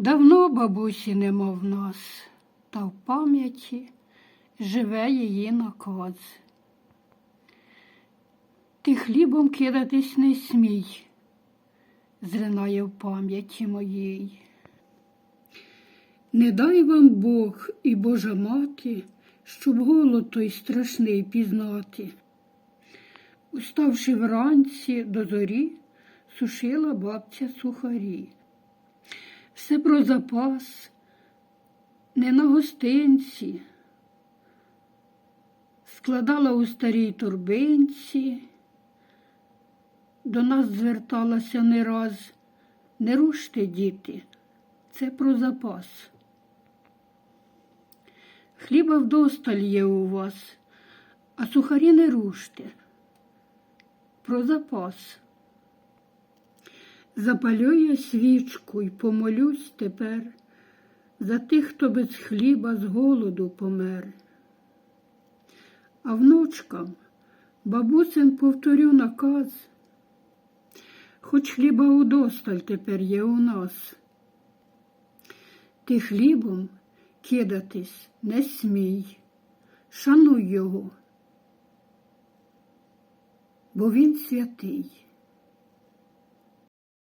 Давно бабусі нема в нас, та в пам'яті живе її наказ. Ти хлібом кидатись не смій, зринає в пам'яті моїй. Не дай вам Бог і Божа мати, щоб голод той страшний пізнати. Уставши вранці до зорі, сушила бабця сухарі. Все про запас, не на гостинці, складала у старій торбинці, до нас зверталася не раз. Не руште, діти, це про запас. Хліба вдосталь є у вас, а сухарі не руште. Про запас. Запалю я свічку й помолюсь тепер за тих, хто без хліба з голоду помер. А внучкам бабусин повторю наказ, хоч хліба удосталь тепер є у нас. Ти хлібом кидатись не смій, шануй його, бо він святий.